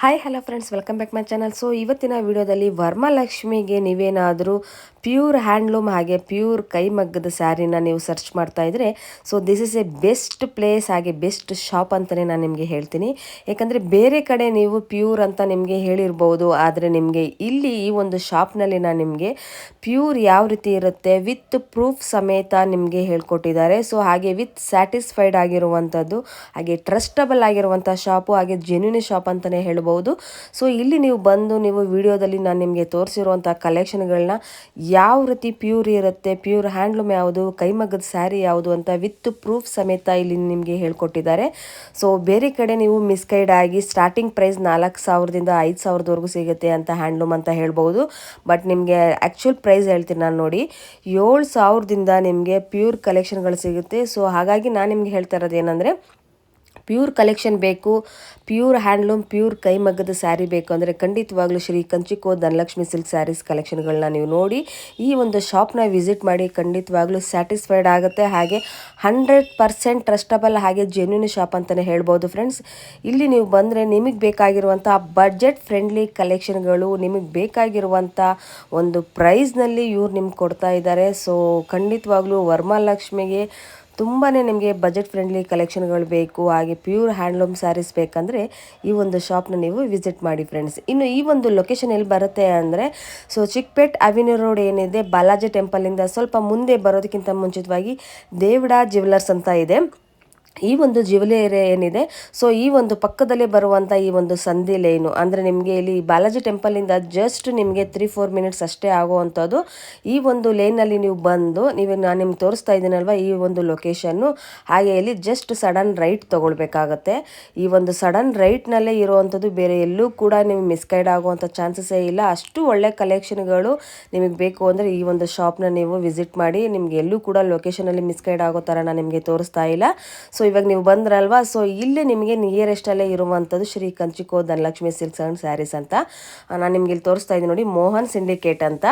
Hi hello friends welcome back my channel so ಇವತ್ತಿನ ವಿಡಿಯೋದಲ್ಲಿ ವರ್ಮಲಕ್ಷ್ಮಿಗೆ ನೀವೇನಾದರೂ ಪ್ಯೂರ್ ಹ್ಯಾಂಡ್ಲೂಮ್ ಹಾಗೆ ಪ್ಯೂರ್ ಕೈಮಗ್ಗದ ಸ್ಯಾರಿನ ನೀವು ಸರ್ಚ್ ಮಾಡ್ತಾ ಇದ್ರೆ so this is a best place ಹಾಗೆ ಬೆಸ್ಟ್ ಶಾಪ್ ಅಂತಲೇ ನಾನು ನಿಮಗೆ ಹೇಳ್ತೀನಿ. ಯಾಕಂದರೆ ಬೇರೆ ಕಡೆ ನೀವು ಪ್ಯೂರ್ ಅಂತ ನಿಮಗೆ ಹೇಳಿರ್ಬೋದು, ಆದರೆ ನಿಮಗೆ ಇಲ್ಲಿ ಈ ಒಂದು ಶಾಪ್ನಲ್ಲಿ ನಾನು ನಿಮಗೆ ಪ್ಯೂರ್ ಯಾವ ರೀತಿ ಇರುತ್ತೆ ವಿತ್ ಪ್ರೂಫ್ ಸಮೇತ ನಿಮಗೆ ಹೇಳ್ಕೊಟ್ಟಿದ್ದಾರೆ. ಸೊ ಹಾಗೆ ವಿತ್ ಸ್ಯಾಟಿಸ್ಫೈಡ್ ಆಗಿರುವಂಥದ್ದು ಹಾಗೆ ಟ್ರಸ್ಟಬಲ್ ಆಗಿರುವಂಥ ಶಾಪು ಹಾಗೆ ಜೆನ್ಯೂನ್ ಶಾಪ್ ಅಂತಲೇ ಹೇಳ್ಬೋದು ಸೊ ಇಲ್ಲಿ ನೀವು ಬಂದು ನೀವು ವಿಡಿಯೋದಲ್ಲಿ ನಾನು ನಿಮಗೆ ತೋರಿಸಿರುವಂಥ ಕಲೆಕ್ಷನ್ಗಳನ್ನ ಯಾವ ರೀತಿ ಪ್ಯೂರ್ ಇರುತ್ತೆ ಪ್ಯೂರ್ ಹ್ಯಾಂಡ್ಲೂಮ್ ಯಾವುದು, ಕೈಮಗ್ಗದ ಸ್ಯಾರಿ ಯಾವುದು ಅಂತ ವಿತ್ ಪ್ರೂಫ್ ಸಮೇತ ಇಲ್ಲಿ ನಿಮಗೆ ಹೇಳ್ಕೊಟ್ಟಿದ್ದಾರೆ. ಸೊ ಬೇರೆ ಕಡೆ ನೀವು ಮಿಸ್ಗೈಡ್ ಆಗಿ ಸ್ಟಾರ್ಟಿಂಗ್ ಪ್ರೈಸ್ ನಾಲ್ಕು ಸಾವಿರದಿಂದ ಐದು ಸಾವಿರದವರೆಗೂ ಸಿಗುತ್ತೆ ಅಂತ ಹ್ಯಾಂಡ್ಲೂಮ್ ಅಂತ ಹೇಳ್ಬೋದು. ಬಟ್ ನಿಮಗೆ ಆ್ಯಕ್ಚುಲ್ ಪ್ರೈಸ್ ಹೇಳ್ತೀನಿ ನಾನು ನೋಡಿ. ಏಳು ಸಾವಿರದಿಂದ ನಿಮಗೆ ಪ್ಯೂರ್ ಕಲೆಕ್ಷನ್ಗಳು ಸಿಗುತ್ತೆ. ಸೊ ಹಾಗಾಗಿ ನಾನು ನಿಮ್ಗೆ ಹೇಳ್ತಾ ಇರೋದು ಏನಂದರೆ ಪ್ಯೂರ್ ಕಲೆಕ್ಷನ್ ಬೇಕು, ಪ್ಯೂರ್ ಹ್ಯಾಂಡ್ಲೂಮ್, ಪ್ಯೂರ್ ಕೈಮಗ್ಗದ ಸ್ಯಾರಿ ಬೇಕು ಅಂದರೆ ಖಂಡಿತವಾಗ್ಲೂ ಶ್ರೀ ಕಂಚಿಕೋ ಧನಲಕ್ಷ್ಮಿ ಸಿಲ್ಕ್ ಸ್ಯಾರೀಸ್ ಕಲೆಕ್ಷನ್ಗಳನ್ನ ನೀವು ನೋಡಿ. ಈ ಒಂದು ಶಾಪ್ನ ವಿಸಿಟ್ ಮಾಡಿ ಖಂಡಿತವಾಗ್ಲೂ ಸ್ಯಾಟಿಸ್ಫೈಡ್ ಆಗುತ್ತೆ. ಹಾಗೆ ಹಂಡ್ರೆಡ್ ಪರ್ಸೆಂಟ್ ಟ್ರಸ್ಟಬಲ್ ಹಾಗೆ ಜೆನ್ಯೂನ್ ಶಾಪ್ ಅಂತಲೇ ಹೇಳ್ಬೋದು ಫ್ರೆಂಡ್ಸ್. ಇಲ್ಲಿ ನೀವು ಬಂದರೆ ನಿಮಗೆ ಬೇಕಾಗಿರುವಂಥ ಬಡ್ಜೆಟ್ ಫ್ರೆಂಡ್ಲಿ ಕಲೆಕ್ಷನ್ಗಳು, ನಿಮಗೆ ಬೇಕಾಗಿರುವಂಥ ಒಂದು ಪ್ರೈಸ್ನಲ್ಲಿ ಇವ್ರು ನಿಮ್ಗೆ ಕೊಡ್ತಾ ಇದ್ದಾರೆ ಸೊ ಖಂಡಿತವಾಗ್ಲೂ ವರಮಹಾಲಕ್ಷ್ಮಿಗೆ ತುಂಬಾ ನಿಮಗೆ ಬಜೆಟ್ ಫ್ರೆಂಡ್ಲಿ ಕಲೆಕ್ಷನ್ಗಳು ಬೇಕು, ಹಾಗೆ ಪ್ಯೂರ್ ಹ್ಯಾಂಡ್ಲೂಮ್ ಸ್ಯಾರೀಸ್ ಬೇಕಂದರೆ ಈ ಒಂದು ಶಾಪ್ನ ನೀವು ವಿಸಿಟ್ ಮಾಡಿ ಫ್ರೆಂಡ್ಸ್ ಇನ್ನು ಈ ಒಂದು ಲೊಕೇಶನ್ ಎಲ್ಲಿ ಬರುತ್ತೆ ಅಂದರೆ ಸೊ ಚಿಕ್ಪೇಟ್ ಅವಿನ್ಯೂ ರೋಡ್ ಏನಿದೆ, ಬಾಲಾಜಿ ಟೆಂಪಲಿಂದ ಸ್ವಲ್ಪ ಮುಂದೆ ಬರೋದಕ್ಕಿಂತ ಮುಂಚಿತವಾಗಿ ದೇವಡ ಜ್ಯುವೆಲ್ಲರ್ಸ್ ಅಂತ ಇದೆ. ಈ ಒಂದು ಜ್ಯುವೆಲರಿ ಏನಿದೆ ಸೊ ಈ ಒಂದು ಪಕ್ಕದಲ್ಲೇ ಬರುವಂಥ ಈ ಒಂದು ಸಂಧಿ ಲೈನು ಅಂದರೆ ನಿಮಗೆ ಇಲ್ಲಿ ಬಾಲಾಜಿ ಟೆಂಪಲಿಂದ ಜಸ್ಟ್ ನಿಮಗೆ ತ್ರೀ ಫೋರ್ ಮಿನಿಟ್ಸ್ ಅಷ್ಟೇ ಆಗುವಂಥದ್ದು. ಈ ಒಂದು ಲೈನಲ್ಲಿ ನೀವು ಬಂದು, ನೀವು ನಾನು ನಿಮ್ಗೆ ತೋರಿಸ್ತಾ ಇದ್ದೀನಲ್ವ ಈ ಒಂದು ಲೊಕೇಶನ್ನು ಹಾಗೆ ಇಲ್ಲಿ ಜಸ್ಟ್ ಸಡನ್ ರೈಟ್ ತೊಗೊಳ್ಬೇಕಾಗತ್ತೆ. ಈ ಒಂದು ಸಡನ್ ರೈಟ್ನಲ್ಲೇ ಇರುವಂಥದ್ದು ಬೇರೆ ಎಲ್ಲೂ ಕೂಡ ನೀವು ಮಿಸ್ಗೈಡ್ ಆಗುವಂಥ ಚಾನ್ಸಸ್ಸೇ ಇಲ್ಲ. ಅಷ್ಟು ಒಳ್ಳೆ ಕಲೆಕ್ಷನ್ಗಳು ನಿಮಗೆ ಬೇಕು ಅಂದರೆ ಈ ಒಂದು ಶಾಪ್ನ ನೀವು ವಿಸಿಟ್ ಮಾಡಿ ನಿಮ್ಗೆ ಎಲ್ಲೂ ಕೂಡ ಲೊಕೇಶನಲ್ಲಿ ಮಿಸ್ಗೈಡ್ ಆಗೋ ಥರ ನಾನು ನಿಮಗೆ ತೋರಿಸ್ತಾ ಇಲ್ಲ. ಸೊ ಇವಾಗ ನೀವು ಬಂದ್ರಲ್ವಾ ಸೊ ಇಲ್ಲಿ ನಿಮಗೆ ನಿಯರೆಸ್ಟಲ್ಲೇ ಇರುವಂಥದ್ದು ಶ್ರೀ ಕಂಚಿಕೋ ಧನಲಕ್ಷ್ಮಿ ಸಿಲ್ಕ್ಸ್ ಆ್ಯಂಡ್ ಸ್ಯಾರೀಸ್ ಅಂತ. ನಾನು ನಿಮ್ಗೆ ಇಲ್ಲಿ ತೋರಿಸ್ತಾ ಇದ್ದೀನಿ ನೋಡಿ, ಮೋಹನ್ ಸಿಂಡಿಕೇಟ್ ಅಂತ.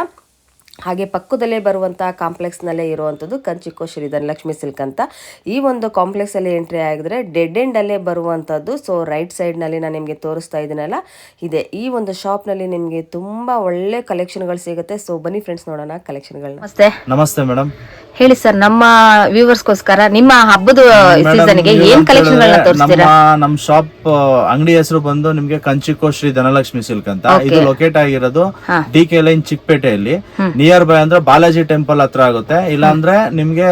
ಹಾಗೆ ಪಕ್ಕದಲ್ಲೇ ಬರುವಂಥ ಕಾಂಪ್ಲೆಕ್ಸ್ನಲ್ಲೇ ಇರುವಂಥದ್ದು ಕಂಚಿಕೋ ಶ್ರೀ ಧನಲಕ್ಷ್ಮಿ ಸಿಲ್ಕ್ ಅಂತ. ಈ ಒಂದು ಕಾಂಪ್ಲೆಕ್ಸಲ್ಲಿ ಎಂಟ್ರಿ ಆಗಿದ್ರೆ ಡೆಡ್ ಎಂಡಲ್ಲೇ ಬರುವಂಥದ್ದು. ಸೊ ರೈಟ್ ಸೈಡ್ನಲ್ಲಿ ನಾನು ನಿಮಗೆ ತೋರಿಸ್ತಾ ಇದ್ದೀನಲ್ಲ ಇದೆ. ಈ ಒಂದು ಶಾಪ್ನಲ್ಲಿ ನಿಮಗೆ ತುಂಬ ಒಳ್ಳೆ ಕಲೆಕ್ಷನ್ಗಳು ಸಿಗುತ್ತೆ. ಸೊ ಬನ್ನಿ ಫ್ರೆಂಡ್ಸ್ ನೋಡೋಣ ಕಲೆಕ್ಷನ್ಗಳನ್ನ. ನಮಸ್ತೆ. ನಮಸ್ತೆ ಮೇಡಮ್. ಹೇಳಿ ಸರ್ ನಮ್ಮ ವ್ಯೂವರ್ಸ್ಗೋಸ್ಕರ ನಿಮ್ಮ ಹಬ್ಬದ ಸೀಸನ್ಗೆ ಏನ್ ಕಲೆಕ್ಷನ್ ತೋರಿಸ್ತೀರಾ? ನಮ್ಮ ಶಾಪ್ ಅಂಗಡಿ ಹೆಸರು ಬಂದು ನಿಮಗೆ ಕಂಚಿಕೋ ಶ್ರೀ ಧನಲಕ್ಷ್ಮಿ ಸಿಲ್ಕ್ ಅಂತ. ಇದು ಲೊಕೇಟ್ ಆಗಿರೋದು ಡಿ ಕೆ ಲೈನ್ ಚಿಕ್ಕಪೇಟೆಯಲ್ಲಿ. ನಿಯರ್ ಬೈ ಅಂದ್ರೆ ಬಾಲಾಜಿ ಟೆಂಪಲ್ ಹತ್ರ ಆಗುತ್ತೆ. ಇಲ್ಲಾಂದ್ರೆ ನಿಮ್ಗೆ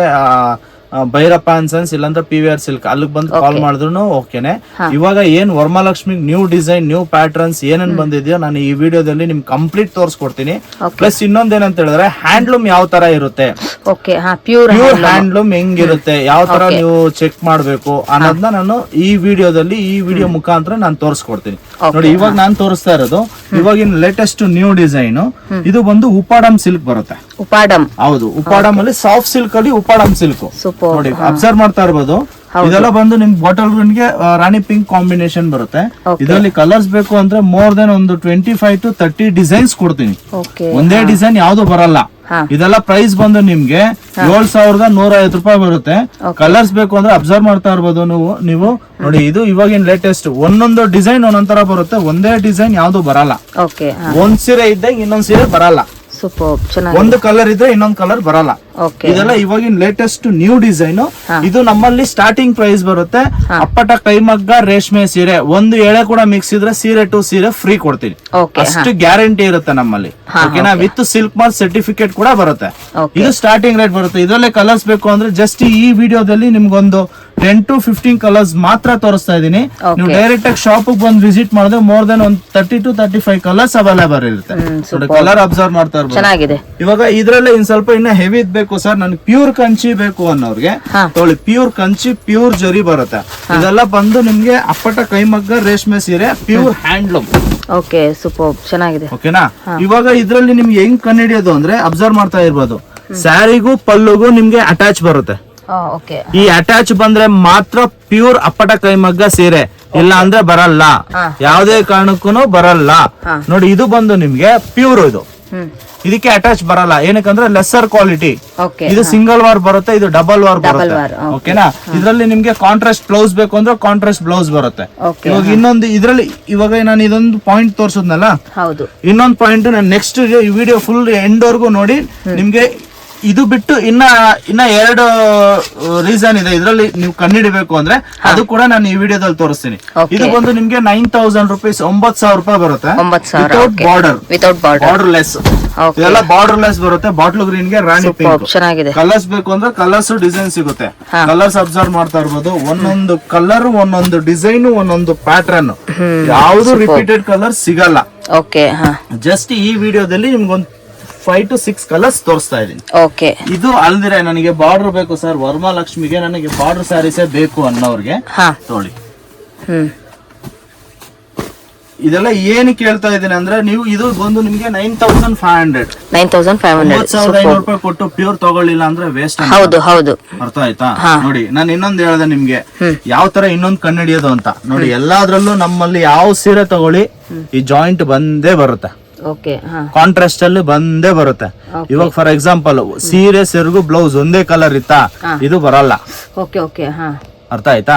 ಭೈರಪ್ಪ ಅಂಡ್ ಸನ್ಸ್ ಇಲ್ಲಾಂದ್ರೆ ಪಿ ವಿ ಆರ್ ಸಿಲ್ಕ್ ಅಲ್ಲಿಗೆ ಬಂದು ಕಾಲ್ ಮಾಡಿದ್ರು ಓಕೆನೆ. ಇವಾಗ ಏನ್ Varamahalakshmi new design new patterns ಏನೇನ್ ಬಂದಿದೆಯೋ ನಾನು ಈ ವಿಡಿಯೋದಲ್ಲಿ ನಿಮ್ಗೆ ಕಂಪ್ಲೀಟ್ ತೋರಿಸ್ಕೊಡ್ತೀನಿ. ಪ್ಲಸ್ ಇನ್ನೊಂದೇನಂತ ಹೇಳಿದ್ರೆ ಹ್ಯಾಂಡ್ಲೂಮ್ ಯಾವ ತರ ಇರುತ್ತೆ? ಪ್ಯೂರ್ ಹ್ಯಾಂಡ್ಲೂಮ್ ಹೆಂಗಿರುತ್ತೆ? ಯಾವ ತರ ನೀವು ಚೆಕ್ ಮಾಡ್ಬೇಕು ಅನ್ನೋದನ್ನ ನಾನು ಈ ವಿಡಿಯೋದಲ್ಲಿ ಈ ವಿಡಿಯೋ ಮುಖಾಂತರ ನಾನು ತೋರಿಸ್ಕೊಡ್ತೀನಿ. ನೋಡಿ ಇವಾಗ ನಾನು ತೋರಿಸ್ತಾ ಇರೋದು ಇವಾಗಿನ ಲೇಟೆಸ್ಟ್ ನ್ಯೂ ಡಿಸೈನ್ ಇದು ಬಂದು ಉಪಾಡಮ್ ಸಿಲ್ಕ್ ಬರುತ್ತೆ. ಉಪಾಡಮ್ ಹೌದು ಉಪಾಡಮ್ ಅಲ್ಲಿ ಸಾಫ್ಟ್ ಸಿಲ್ಕ್ ಅಲ್ಲಿ ಉಪಾಡಮ್ ಸಿಲ್ಕ್ ನೋಡಿ ಅಬ್ಸರ್ವ್ ಮಾಡ್ತಾ ಇರ್ಬೋದು. ಇದೆಲ್ಲ ಬಂದು ನಿಮ್ ಬಾಟಲ್ಗೆ ರಾಣಿ ಪಿಂಕ್ ಕಾಂಬಿನೇಷನ್ ಬರುತ್ತೆ. ಇದರಲ್ಲಿ ಕಲರ್ಸ್ ಬೇಕು ಅಂದ್ರೆ ಮೋರ್ ದೆನ್ ಒಂದು twenty five to thirty designs ಕೊಡ್ತೀನಿ ಒಂದೇ ಡಿಸೈನ್ ಯಾವ್ದು ಬರಲ್ಲ. ಇದೆಲ್ಲ ಪ್ರೈಸ್ ಬಂದು ನಿಮ್ಗೆ ಏಳು ಸಾವಿರದ ನೂರ ಐವತ್ತು ರೂಪಾಯಿ ಬರುತ್ತೆ. ಕಲರ್ಸ್ ಬೇಕು ಅಂದ್ರೆ ಅಬ್ಸರ್ವ್ ಮಾಡ್ತಾ ಇರ್ಬೋದು ನೀವು ನೀವು. ನೋಡಿ ಇದು ಇವಾಗಿನ ಲೇಟೆಸ್ಟ್ ಒಂದೊಂದು ಡಿಸೈನ್ ಒಂದೊಂದರ ಬರುತ್ತೆ. ಒಂದೇ ಡಿಸೈನ್ ಯಾವ್ದು ಬರಲ್ಲ. ಒಂದ್ ಸೀರೆ ಇದ್ದಾಗ ಇನ್ನೊಂದ್ ಸೀರೆ ಬರಲ್ಲ. ಸೂಪರ್ ಚೆನ್ನಾಗಿ ಒಂದು ಕಲರ್ ಇದ್ರೆ ಇನ್ನೊಂದು ಕಲರ್ ಬರಲ್ಲ. ಇದೆಲ್ಲ ಇವಾಗಿನ ಲೇಟೆಸ್ಟ್ ನ್ಯೂ ಡಿಸೈನ್ ಇದು ನಮ್ಮಲ್ಲಿ ಸ್ಟಾರ್ಟಿಂಗ್ ಪ್ರೈಸ್ ಬರುತ್ತೆ. ಅಪ್ಪಟ ಕೈಮಗ್ಗ ರೇಷ್ಮೆ ಸೀರೆ ಒಂದು ಎಳೆ ಕೂಡ ಮಿಕ್ಸ್ ಇದ್ರೆ ಸೀರೆ ಟು ಸೀರೆ ಫ್ರೀ ಕೊಡ್ತೀನಿ. ಅಷ್ಟು ಗ್ಯಾರಂಟಿ ಇರುತ್ತೆ ನಮ್ಮಲ್ಲಿ. ಓಕೆನಾ ವಿತ್ ಸಿಲ್ಕ್ ಮಾರ್ಕ್ ಸರ್ಟಿಫಿಕೇಟ್ ಕೂಡ ಬರುತ್ತೆ. ಇದು ಸ್ಟಾರ್ಟಿಂಗ್ ರೇಟ್ ಬರುತ್ತೆ. ಇದರಲ್ಲೇ ಕಲರ್ಸ್ ಬೇಕು ಅಂದ್ರೆ ಜಸ್ಟ್ ಈ ವಿಡಿಯೋದಲ್ಲಿ ನಿಮ್ಗೊಂದು ಟೆನ್ ಟು ಫಿಫ್ಟೀನ್ ಕಲರ್ಸ್ ಮಾತ್ರ ತೋರಿಸ್ತಾ ಇದೀನಿ ನೀವು ಡೈರೆಕ್ಟ್ ಆಗಿ ಶಾಪ್ ಬಂದು ವಿಸಿಟ್ ಮಾಡಿದ್ರೆ ಮೋರ್ ದನ್ ಒಂದ್ thirty to thirty five colours available ಇರುತ್ತೆ ಕಲರ್ ಅಬ್ಸರ್ವ್ ಮಾಡ್ತಾ ಇರ್ಬೋದು. ಚೆನ್ನಾಗಿದೆ. ಇವಾಗ ಇದ್ರಲ್ಲಿ ಇನ್ ಸ್ವಲ್ಪ ಇನ್ನ ಹೆವಿ ಬೇಕು ಸರ್ ನನಗೆ ಪ್ಯೂರ್ ಕಂಚಿ ಬೇಕು ಅನ್ನೋರ್ಗೆ. ತೊಳಿ ಪ್ಯೂರ್ ಕಂಚಿ ಪ್ಯೂರ್ ಜರಿ ಬರುತ್ತೆ. ಇದೆಲ್ಲ ಬಂದು ನಿಮ್ಗೆ ಅಪ್ಪಟ ಕೈಮಗ್ಗ ರೇಷ್ಮೆ ಸೀರೆ ಪ್ಯೂರ್ ಹ್ಯಾಂಡ್ಲೂಮ್ ಓಕೆ ಸೂಪರ್ ಚೆನ್ನಾಗಿದೆ. ಓಕೆನಾ ಇವಾಗ ಇದ್ರಲ್ಲಿ ನಿಮ್ಗೆ ಹೆಂಗ್ ಕಂಡಿಡಿಯೋದು ಅಂದ್ರೆ ಅಬ್ಸರ್ವ್ ಮಾಡ್ತಾ ಇರ್ಬೋದು. ಸ್ಯಾರಿಗೂ ಪಲ್ಲುಗೂ ನಿಮ್ಗೆ ಅಟ್ಯಾಚ್ ಬರುತ್ತೆ. ಈ ಅಟ್ಯಾಚ್ ಬಂದ್ರೆ ಮಾತ್ರ ಪ್ಯೂರ್ ಅಪ್ಪಟ ಕೈಮಗ್ಗ ಸೀರೆ. ಇಲ್ಲ ಅಂದ್ರೆ ಬರಲ್ಲ ಯಾವುದೇ ಕಾರಣಕ್ಕೂ ಬರಲ್ಲ. ನೋಡಿ ಇದು ಬಂದು ನಿಮ್ಗೆ ಪ್ಯೂರ್ ಇದು. ಇದಕ್ಕೆ ಅಟ್ಯಾಚ್ ಬರಲ್ಲ. ಏನಕ್ಕಂದ್ರೆ ಲೆಸ್ಸರ್ ಕ್ವಾಲಿಟಿ ಇದು ಸಿಂಗಲ್ ವಾರ್ ಬರುತ್ತೆ ಇದು ಡಬಲ್ ವಾರ್ ಬರುತ್ತೆ. ಓಕೆನಾ ಇದರಲ್ಲಿ ನಿಮ್ಗೆ ಕಾಂಟ್ರಾಸ್ಟ್ ಬ್ಲೌಸ್ ಬೇಕು ಅಂದ್ರೆ ಕಾಂಟ್ರಾಸ್ಟ್ ಬ್ಲೌಸ್ ಬರುತ್ತೆ. ಇವಾಗ ಇನ್ನೊಂದು ಇದರಲ್ಲಿ ಇವಾಗ ನಾನು ಇದೊಂದು ಪಾಯಿಂಟ್ ತೋರ್ಸದ್ನಲ್ಲ? ಹೌದು. ಇನ್ನೊಂದು ಪಾಯಿಂಟ್ ನಾನು ನೆಕ್ಸ್ಟ್ ವಿಡಿಯೋ ಫುಲ್ ಎಂಡ್ ವರ್ಗು ನೋಡಿ ನಿಮ್ಗೆ ಇದು ಬಿಟ್ಟು ಇನ್ನ ಇನ್ನ ಎರಡು ರೀಸನ್ ಇದೆ. ಇದರಲ್ಲಿ ನೀವು ಕಂಡಿಡಿಬೇಕು ಅಂದ್ರೆ ಅದು ಕೂಡ ನಾನು ಈ ವಿಡಿಯೋದಲ್ಲಿ ತೋರಿಸ್ತೀನಿ. ಇದು ಬಂದು ನಿಮ್ಗೆ ನೈನ್ ತೌಸಂಡ್ ರುಪೀಸ್ ಒಂಬತ್ ಸಾವಿರ ರೂಪಾಯಿ ಬರುತ್ತೆ. Without border without border less ಇದೆಲ್ಲ ಬಾರ್ಡರ್ ಲೆಸ್ ಬರುತ್ತೆ. ಬಾಟ್ಲ್ ಗ್ರೀನ್ಗೆ ರಾಣಿ ಪಿಂಕ್ ಚೆನ್ನಾಗಿದೆ. ಕಲರ್ಸ್ ಬೇಕು ಅಂದ್ರೆ ಕಲರ್ಸ್ ಡಿಸೈನ್ ಸಿಗುತ್ತೆ. ಕಲರ್ಸ್ ಅಬ್ಸರ್ವ್ ಮಾಡ್ತಾ ಇರ್ಬೋದು. ಒಂದೊಂದು ಕಲರ್ ಒಂದೊಂದು ಡಿಸೈನ್ ಒಂದೊಂದು ಪ್ಯಾಟರ್ನ್ ಯಾವ್ದು ರಿಪೀಟೆಡ್ ಕಲರ್ ಸಿಗಲ್ಲ. ಓಕೆ ಹಾ. ಜಸ್ಟ್ ಈ ವಿಡಿಯೋದಲ್ಲಿ ನಿಮ್ಗೊಂದು ಫೈವ್ ಟು ಸಿಕ್ಸ್ ಕಲರ್ಸ್ ತೋರಿಸ್ತಾ ಇದೀನಿ. ಓಕೆ ಇದು ಅಲ್ದಿರ ನನಗೆ ಬಾರ್ಡರ್ ಬೇಕು ಸರ್ ವರಮಹಾಲಕ್ಷ್ಮಿಗೆ ನನಗೆ ಬಾರ್ಡರ್ ಸ್ಯಾರೀಸೇ ಬೇಕು ಅನ್ನೋರ್ಗೆ. ತೋಳಿ ಇದೆಲ್ಲ ಏನ್ ಕೇಳ್ತಾ ಇದೀನಿ ಅಂದ್ರೆ ನೀವು ಇದು ಬಂದು ನಿಮ್ಗೆ nine thousand five hundred nine thousand five hundred ಸಾವಿರದ ಐನೂರು ರೂಪಾಯಿ ಕೊಟ್ಟು ಪ್ಯೂರ್ ತಗೊಳ್ಳಿಲ್ಲ ಅಂದ್ರೆ ವೇಸ್ಟ್ ಹೌದು ಹೌದು. ಅರ್ಥ ಆಯ್ತಾ? ನೋಡಿ ನಾನು ಇನ್ನೊಂದು ಹೇಳ್ದೆ ನಿಮ್ಗೆ. ಯಾವ ತರ ಇನ್ನೊಂದ್ ಕಣ್ಣಿಡಿಯೋದು ಅಂತ. ನೋಡಿ ಎಲ್ಲಾದ್ರಲ್ಲೂ ನಮ್ಮಲ್ಲಿ ಯಾವ ಸೀರೆ ತಗೊಳ್ಳಿ ಈ ಜಾಯಿಂಟ್ ಬಂದೇ ಬರುತ್ತೆ. ಕಾಂಟ್ರಾಸ್ಟ್ ಅಲ್ಲಿ ಬಂದೇ ಬರುತ್ತೆ. ಇವಾಗ ಫಾರ್ ಎಕ್ಸಾಂಪಲ್ ಸೀರೆ ಸೆರಗು ಬ್ಲೌಸ್ ಒಂದೇ ಕಲರ್ ಇತ್ತಾ? ಇದು ಬರಲ್ಲ. ಓಕೆ ಓಕೆ ಹಾ. ಅರ್ಥ ಆಯ್ತಾ?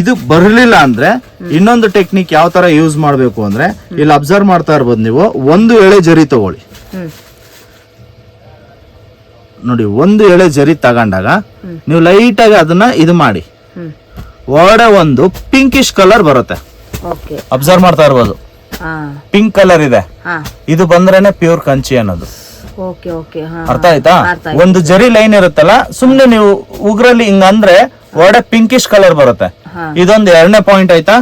ಇದು ಬರಲಿಲ್ಲ ಅಂದ್ರೆ ಇನ್ನೊಂದು ಟೆಕ್ನಿಕ್ ಯಾವ ತರ ಯೂಸ್ ಮಾಡಬೇಕು ಅಂದ್ರೆ ಇಲ್ಲಿ ಅಬ್ಸರ್ವ್ ಮಾಡ್ತಾ ಇರ್ಬೋದು ನೀವು. ಒಂದು ಎಳೆ ಜರಿ ತಗೊಳ್ಳಿ. ನೋಡಿ ಒಂದು ಎಳೆ ಜರಿ ತಗೊಂಡಾಗ ನೀವು ಲೈಟ್ ಆಗಿ ಅದನ್ನ ಇದು ಮಾಡಿ. ಒಡೆ ಒಳಗಡೆ ಒಂದು ಪಿಂಕಿಶ್ ಕಲರ್ ಬರುತ್ತೆ. ಅಬ್ಸರ್ವ್ ಮಾಡ್ತಾ ಇರ್ಬೋದು. ಪಿಂಕ್ ಕಲರ್ ಇದೆ. ಇದು ಬಂದ್ರೇನೆ ಪ್ಯೂರ್ ಕಂಚಿ ಅನ್ನೋದು. ಓಕೆ ಓಕೆ ಹಾ ಅರ್ಥ ಆಯ್ತಾ? ಒಂದು ಜರಿ ಲೈನ್ ಇರುತ್ತಲ್ಲ ಸುಮ್ನೆ ನೀವು ಉಗ್ರಲ್ಲಿ ಹಿಂಗ ಅಂದ್ರೆ ಒಳಗಡೆ ಪಿಂಕಿಶ್ ಕಲರ್ ಬರುತ್ತೆ ಇದೊಂದು ಎರಡನೇ ಪಾಯಿಂಟ್ ಆಯ್ತಾ?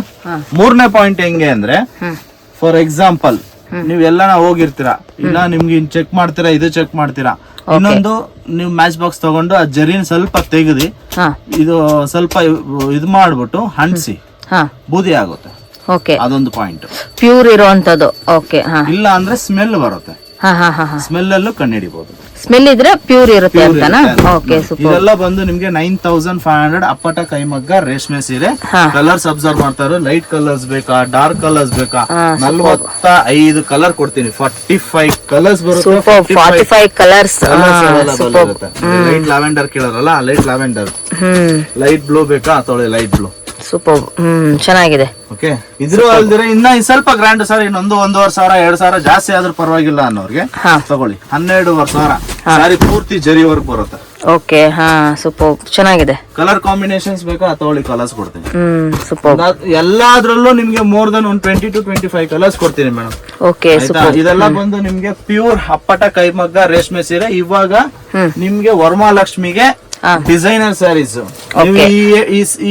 ಮೂರನೇ ಪಾಯಿಂಟ್ ಹೆಂಗೆ ಅಂದ್ರೆ ಫಾರ್ ಎಕ್ಸಾಂಪಲ್ ನೀವು ಎಲ್ಲಾನ ಹೋಗಿರ್ತೀರಾ? ಇಲ್ಲ ನಿಮ್ಗೆ ಚೆಕ್ ಮಾಡ್ತೀರಾ ಇದು ಚೆಕ್ ಮಾಡ್ತೀರಾ? ಇನ್ನೊಂದು ನೀವು ಮ್ಯಾಚ್ ಬಾಕ್ಸ್ ತಗೊಂಡು ಆ ಜರಿನ ಸ್ವಲ್ಪ ತೆಗೆದಿ ಇದು ಸ್ವಲ್ಪ ಇದು ಮಾಡ್ಬಿಟ್ಟು ಹಣ್ಸಿ. ಬೂದಿ ಆಗುತ್ತೆ. ಓಕೆ ಅದೊಂದು ಪಾಯಿಂಟ್ ಪ್ಯೂರ್ ಇರುವಂತದ್ದು. ಓಕೆ ಹಾ. ಇಲ್ಲ ಅಂದ್ರೆ ಸ್ಮೆಲ್ ಬರುತ್ತೆ. ಹಾ ಹಾ ಹಾ ಸ್ಮೆಲ್ ಅಲ್ಲೂ ಕಂಡಿಡಿಬಹುದು ಸ್ಮೆಲ್ ಇದ್ರೆ ಪ್ಯೂರ್ ಇರುತ್ತೆ ಅಂತನಾ? ಓಕೆ ಸೂಪರ್ ಇದೆಲ್ಲ ಬಂದು ನಿಮ್ಗೆ ನೈನ್ ತೌಸಂಡ್ ಫೈವ್ ಹಂಡ್ರೆಡ್ ಅಪ್ಪಟ ಕೈಮಗ್ಗ ರೇಷ್ಮೆ ಸೀರೆ. ಕಲರ್ಸ್ ಅಬ್ಸರ್ವ್ ಮಾಡ್ತಾರೆ. ಲೈಟ್ ಕಲರ್ಸ್ ಬೇಕಾ? ಡಾರ್ಕ್ ಕಲರ್ಸ್ ಬೇಕಾ? ನಲ್ವತ್ತ ಐದು ಕಲರ್ ಕೊಡ್ತೀನಿ. ಫಾರ್ಟಿ ಫೈವ್ ಕಲರ್ಸ್ ಬರುತ್ತೆ forty five colours light lavender ಕೇಳೋರಲ್ಲ light lavender light blue ಬೇಕಾ? ಅಥವಾ ಲೈಟ್ ಬ್ಲೂ ಸೂಪರ್ ಹ್ಮ್ ಚೆನ್ನಾಗಿದೆ. ಓಕೆ ಇದ್ರು ಅಲ್ದಿರ ಇನ್ನ ಇನ್ ಸ್ವಲ್ಪ ಗ್ರ್ಯಾಂಡ್ ಸರ್ ಇನ್ನೊಂದು ಒಂದೂವರೆ ಸಾವಿರ ಎರಡ್ ಸಾವಿರ ಜಾಸ್ತಿ ಆದ್ರೂ ಪರವಾಗಿಲ್ಲ ಅನ್ನೋರ್ಗೆ ಹಾ. ತಗೊಳ್ಳಿ. ಹನ್ನೆರಡುವರೆ ಸಾವಿರ. ಸಾರಿ ಪೂರ್ತಿ ಜರಿವರೆಗೆ ಬರುತ್ತೆ. ಓಕೆ ಹಾ ಸೂಪರ್ ಚೆನ್ನಾಗಿದೆ. ಕಲರ್ ಕಾಂಬಿನೇಷನ್ಸ್ ಬೇಕಾ? ತಗೊಳ್ಳಿ ಕಲರ್ಸ್ ಕೊಡ್ತೀನಿ. ಹ್ಮ್ ಸೂಪರ್ ನಾ- ಎಲ್ಲಾದ್ರಲ್ಲೂ ನಿಮ್ಗೆ ಮೋರ್ ದನ್ ಒಂದ್ twenty to twenty five colours ಕೊಡ್ತೀನಿ ಮೇಡಮ್ ಓಕೆ ಆಯ್ತಾ? ಇದೆಲ್ಲ ಬಂದು ನಿಮ್ಗೆ ಪ್ಯೂರ್ ಅಪ್ಪಟ ಕೈಮಗ್ಗ ರೇಷ್ಮೆ ಸೀರೆ ಇವಾಗ ನಿಮ್ಗೆ ವರಮಹಾಲಕ್ಷ್ಮಿಗೆ ಡಿಸೈನರ್ ಸ್ಯಾರೀಸ್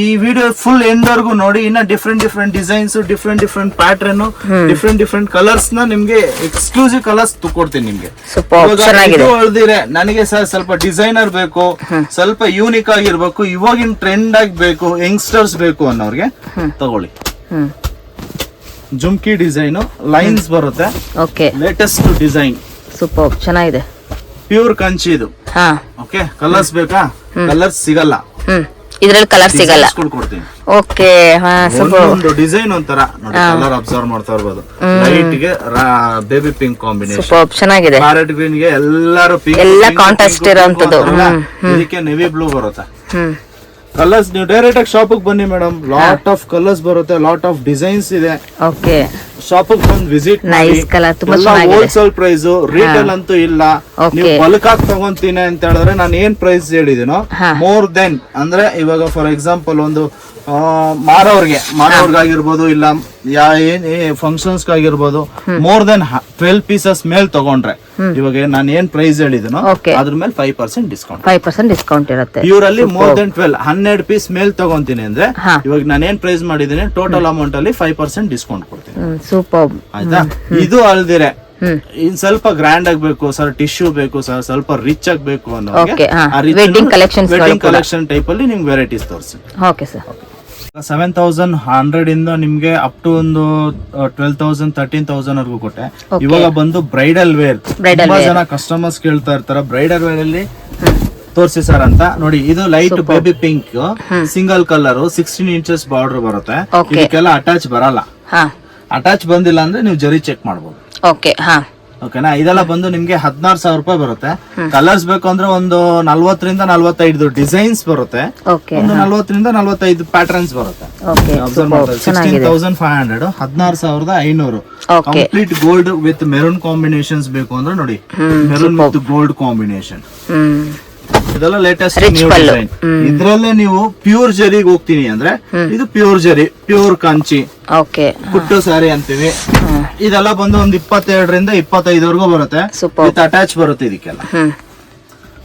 ಈ ವಿಡಿಯೋ ಫುಲ್ ಎಂಡ್ ವರ್ಗು ನೋಡಿ ಇನ್ನ different different designs different different pattern different different ಕಲರ್ಸ್ನ ನಿಮ್ಗೆ ಎಕ್ಸ್ಕ್ಲೂಸಿವ್ ಕಲರ್ಸ್ ಕೊಡ್ತೀನಿ ನಿಮ್ಗೆ. ಅಳ್ದಿರೆ ನನಗೆ ಸರ್ ಸ್ವಲ್ಪ ಡಿಸೈನರ್ ಬೇಕು ಸ್ವಲ್ಪ ಯೂನಿಕ್ ಆಗಿರ್ಬೇಕು ಇವಾಗಿನ ಟ್ರೆಂಡ್ ಆಗಿ ಬೇಕು ಯಂಗ್ಸ್ಟರ್ಸ್ ಬೇಕು ಅನ್ನೋರ್ಗೆ ತಗೊಳ್ಳಿ. ಜುಮ್ಕಿ ಡಿಸೈನ್ ಲೈನ್ಸ್ ಬರುತ್ತೆ. ಓಕೆ ಲೇಟೆಸ್ಟ್ ಡಿಸೈನ್ ಸೂಪರ್ ಚೆನ್ನಾಗಿದೆ. ಪ್ಯೂರ್ ಕಂಚಿ ಇದು ಹಾ. ಓಕೆ ಕಲರ್ಸ್ ಬೇಕಾ? ಕಲರ್ಸ್ ಸಿಗಲ್ಲ. ಇದ್ರಲ್ಲಿ ಕಲರ್ ಸಿಗಲ್ಲ. ಓಕೆ ಡಿಸೈನ್ ಒಂಥರ. ಕಲರ್ ಅಬ್ಸರ್ವ್ ಮಾಡ್ತಾ ಇರ್ಬೋದು. ಲೈಟ್ಗೆ ಬೇಬಿ ಪಿಂಕ್ ಕಾಂಬಿನೇಷನ್ ಸೂಪರ್ ಚೆನ್ನಾಗಿದೆ ಪ್ಯಾರೆಟ್ ಗ್ರೀನ್ಗೆ ಎಲ್ಲಾರು ಪಿಂಕ್ ಎಲ್ಲ ಕಾಂಟ್ರಾಸ್ಟ್. ಅಂತಾರಲ್ಲ, ಇದಕ್ಕೆ ನೆವಿ ಬ್ಲೂ ಬರುತ್ತೆ. ಕಲರ್ಸ್ ನೀವು ಡೈರೆಕ್ಟ್ ಆಗಿ ಶಾಪಿಗೆ ಬನ್ನಿ ಮೇಡಮ್ ಲಾಟ್ ಆಫ್ ಕಲರ್ಸ್ ಬರುತ್ತೆ ಲಾಟ್ ಆಫ್ ಡಿಸೈನ್ಸ್ ಇದೆ. ಓಕೆ. ಶಾಪಿಗೆ ಬಂದು ವಿಸಿಟ್ ತುಂಬಾ ಚೆನ್ನಾಗಿದೆ. ಹೋಲ್ಸೇಲ್ ಪ್ರೈಸ್ ರಿಟೇಲ್ ಅಂತೂ ಇಲ್ಲ. ನೀವು ಬಲ್ಕ್ ಆಗಿ ತಗೊಂತೀನಿ ಅಂತ ಹೇಳಿದ್ರೆ ನಾನು ಏನ್ ಪ್ರೈಸ್ ಹೇಳಿದೀನೋ ಮೋರ್ ದೆನ್ ಅಂದ್ರೆ ಇವಾಗ ಫಾರ್ ಎಕ್ಸಾಂಪಲ್ ಒಂದು ಮಾರೋರ್ಗೆ ಮಾರೋರ್ಗಾಗಿರ್ಬೋದು ಇಲ್ಲ ಯಾ ಏನ್ ಫಂಕ್ಷನ್ಸ್ ಆಗಿರ್ಬೋದು ಮೋರ್ ದೆನ್ ಟ್ವೆಲ್ ಪೀಸಸ್ ಮೇಲ್ ತಗೊಂಡ್ರೆ ಇವಾಗ ನಾನು ಏನ್ ಪ್ರೈಸ್ ಹೇಳಿದನೋ. ಅದ್ರ ಮೇಲೆ five percent discount five percent discount ಇರುತ್ತೆ. ಇವರಲ್ಲಿ ಮೋರ್ ದೆನ್ ಟ್ವೆಲ್ ಹನ್ನೆರಡು ಪೀಸ್ ಮೇಲ್ ತಗೊಂತೀನಿ ಅಂದ್ರೆ ಇವಾಗ ನಾನು ಏನ್ ಪ್ರೈಸ್ ಮಾಡಿದೀನಿ ಟೋಟಲ್ ಅಮೌಂಟ್ ಅಲ್ಲಿ ಫೈವ್ ಪರ್ಸೆಂಟ್ ಡಿಸ್ಕೌಂಟ್ ಕೊಡ್ತೀನಿ. ಸೂಪರ್ ಆಯ್ತಾ? ಇದು ಅಲ್ದಿರೆ. ಇನ್ ಸ್ವಲ್ಪ ಗ್ರ್ಯಾಂಡ್ ಆಗ್ಬೇಕು ಸರ್ ಟಿಶ್ಯೂ ಬೇಕು ಸರ್ ಸ್ವಲ್ಪ ರಿಚ್ ಆಗ್ಬೇಕು ಅನ್ನೋ ವೆಡ್ಡಿಂಗ್ ಕಲೆಕ್ಷನ್ ಟೈಪ್ ಅಲ್ಲಿ ನಿಮ್ಗೆ ವೆರೈಟೀಸ್ ತೋರಿಸಿ okay sir seven thousand hundred ಇಂದ ನಿಮ್ಗೆ ಅಪ್ ಟು ಒಂದು ಟ್ವೆಲ್ ತೌಸಂಡ್ ತರ್ಟೀನ್ ತೌಸಂಡ್ ವರ್ಗೂ ಕೊಟ್ಟೆ. ಇವಾಗ ಬಂದು ಬ್ರೈಡಲ್ ವೇರ್ ತುಂಬಾ ಜನ ಕಸ್ಟಮರ್ಸ್ ಕೇಳ್ತಾ ಇರ್ತಾರ ಬ್ರೈಡಲ್ ವೇರ್ ಅಲ್ಲಿ ತೋರಿಸಿ ಸರ್ ಅಂತ. ನೋಡಿ ಇದು light baby pink single colour sixteen inches border ಬರುತ್ತೆ. ಇದಕ್ಕೆಲ್ಲ ಅಟ್ಯಾಚ್ ಬರಲ್ಲ. ಹಾ. ಅಟ್ಯಾಚ್ ಬಂದಿಲ್ಲ ಅಂದ್ರೆ ನೀವು ಜರಿ ಚೆಕ್ ಮಾಡ್ಬೋದು. ಓಕೆ ಹಾ. ಓಕೆನಾ ಇದೆಲ್ಲ ಬಂದು ನಿಮ್ಗೆ ಹದಿನಾರು ಸಾವಿರ ರೂಪಾಯಿ ಬರುತ್ತೆ. ಕಲರ್ಸ್ ಬೇಕು ಅಂದ್ರೆ ಒಂದು ನಲ್ವತ್ತರಿಂದ ನಲ್ವತ್ತೈದು ಡಿಸೈನ್ಸ್ ಬರುತ್ತೆ. ಒಂದು ನಲ್ವತ್ತರಿಂದ ನಲ್ವತ್ತೈದು ಪ್ಯಾಟರ್ನ್ಸ್ ಬರುತ್ತೆ. ಸಿಕ್ಸ್ಟೀನ್ ತೌಸಂಡ್ ಫೈವ್ ಹಂಡ್ರೆಡ್ ಹದಿನಾರು ಸಾವಿರದ ಐನೂರು. Complete gold with maroon combinations ಬೇಕು ಅಂದ್ರೆ ನೋಡಿ ಮೆರೂನ್ ವಿತ್ ಗೋಲ್ಡ್ ಕಾಂಬಿನೇಷನ್ ಇದೆಲ್ಲ ಲೇಟೆಸ್ಟ್ ನ್ಯೂ ಡಿಸೈನ್ ಇದ್ರಲ್ಲೇ ನೀವು ಪ್ಯೂರ್ ಜರಿಗೆ ಹೋಗ್ತೀನಿ ಅಂದ್ರೆ ಇದು pure zari pure Kanchi okay ಕುಟ್ಟು ಸ್ಯಾರಿ ಅಂತೀವಿ. ಇದೆಲ್ಲ ಬಂದು ಒಂದ್ ಇಪ್ಪತ್ತೆರಡರಿಂದ ಇಪ್ಪತ್ತೈದವರೆಗೂ ಬರುತ್ತೆ. ವಿತ್ ಅಟ್ಯಾಚ್ ಬರುತ್ತೆ ಇದಕ್ಕೆಲ್ಲ.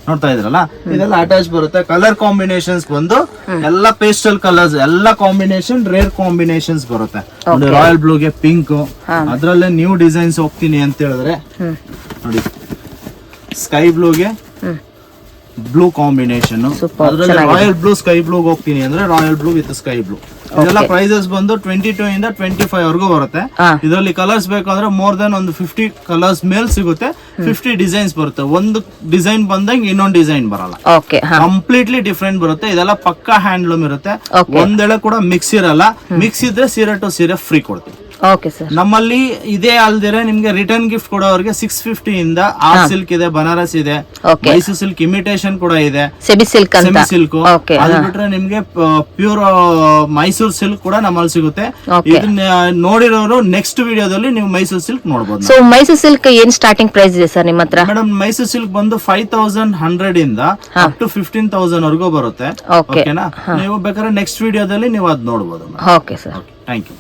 ನೋಡ್ತಾ ಇದ್ರಲ್ಲ? ಇದೆಲ್ಲ ಅಟ್ಯಾಚ್ ಬರುತ್ತೆ. ಕಲರ್ ಕಾಂಬಿನೇಷನ್ಸ್ ಬಂದು ಎಲ್ಲ ಪೇಸ್ಟಲ್ ಕಲರ್ಸ್ ಎಲ್ಲ ಕಾಂಬಿನೇಷನ್ ರೇರ್ ಕಾಂಬಿನೇಷನ್ಸ್ ಬರುತ್ತೆ. ರಾಯಲ್ ಬ್ಲೂಗೆ ಪಿಂಕ್ ಅದ್ರಲ್ಲೇ ನ್ಯೂ ಡಿಸೈನ್ಸ್ ಹೋಗ್ತೀನಿ ಅಂತ ಹೇಳಿದ್ರೆ ನೋಡಿ. ಸ್ಕೈ ಬ್ಲೂಗೆ ಬ್ಲೂ ಕಾಂಬಿನೇಷನ್ ಅದ್ರಲ್ಲಿ ರಾಯಲ್ ಬ್ಲೂ ಸ್ಕೈ ಬ್ಲೂಗೆ ಹೋಗ್ತೀನಿ ಅಂದ್ರೆ royal blue with sky blue ಇದೆಲ್ಲ ಪ್ರೈಸಸ್ ಬಂದು ಟ್ವೆಂಟಿ ಟೂ ಇಂದ ಟ್ವೆಂಟಿ ಫೈವ್ ವರೆಗೂ ಬರುತ್ತೆ. ಇದರಲ್ಲಿ ಕಲರ್ಸ್ ಬೇಕಂದ್ರೆ ಮೋರ್ ದನ್ ಒಂದು ಫಿಫ್ಟಿ ಕಲರ್ಸ್ ಮೇಲ್ ಸಿಗುತ್ತೆ. ಫಿಫ್ಟಿ ಡಿಸೈನ್ಸ್ ಬರುತ್ತೆ. ಒಂದು ಡಿಸೈನ್ ಬಂದಂಗೆ ಇನ್ನೊಂದು ಡಿಸೈನ್ ಬರಲ್ಲ. ಕಂಪ್ಲೀಟ್ಲಿ ಡಿಫ್ರೆಂಟ್ ಬರುತ್ತೆ. ಇದೆಲ್ಲ ಪಕ್ಕಾ ಹ್ಯಾಂಡ್ಲೂಮ್ ಇರುತ್ತೆ. ಒಂದೆಳೆ ಕೂಡ ಮಿಕ್ಸ್ ಇರಲ್ಲ. ಮಿಕ್ಸ್ ಇದ್ರೆ ಸೀರೆ ಟು ಸೀರೆ ಫ್ರೀ ಕೊಡ್ತೀವಿ. ಓಕೆ ಸರ್ ನಮ್ಮಲ್ಲಿ ಇದೇ ಅಲ್ದಿರೆ ನಿಮ್ಗೆ ರಿಟರ್ನ್ ಗಿಫ್ಟ್ ಕೊಡೋರಿಗೆ ಸಿಕ್ಸ್ ಫಿಫ್ಟಿ ಇಂದ ಆರ್ ಸಿಲ್ಕ್ ಇದೆ ಬನಾರಸ್ ಇದೆ ಮೈಸೂರ್ ಸಿಲ್ಕ್ ಇಮಿಟೇಷನ್ ಕೂಡ ಇದೆ. ಸೆಮಿ ಸಿಲ್ಕ್ ಸೆಮಿ ಸಿಲ್ಕ್ ಅದು ಬಿಟ್ರೆ ನಿಮ್ಗೆ ಪ್ಯೂರ್ ಮೈಸೂರ್ ಸಿಲ್ಕ್ ಕೂಡ ನಮ್ಮಲ್ಲಿ ಸಿಗುತ್ತೆ. ಇದನ್ನ ನೋಡಿರೋರು ನೆಕ್ಸ್ಟ್ ವಿಡಿಯೋದಲ್ಲಿ ನೀವು ಮೈಸೂರ್ ಸಿಲ್ಕ್ ನೋಡಬಹುದು ಸೊ ಮೈಸೂರ್ ಸಿಲ್ಕ್ ಏನ್ ಸ್ಟಾರ್ಟಿಂಗ್ ಪ್ರೈಸ್ ಇದೆ ಸರ್ ನಿಮ್ಮ ಹತ್ರ? ಮೇಡಮ್ ಮೈಸೂರ್ ಸಿಲ್ಕ್ ಬಂದು ಫೈವ್ ತೌಸಂಡ್ ಹಂಡ್ರೆಡ್ ಇಂದ ಅಪ್ ಟು ಫಿಫ್ಟೀನ್ ತೌಸಂಡ್ ವರೆಗೂ ಬರುತ್ತೆ. ಓಕೆನಾ ನೀವು ಬೇಕಾದ್ರೆ ನೆಕ್ಸ್ಟ್ ವಿಡಿಯೋದಲ್ಲಿ ನೀವು ಅದ್ ನೋಡಬಹುದು ಓಕೆ ಸರ್ ಥ್ಯಾಂಕ್ ಯು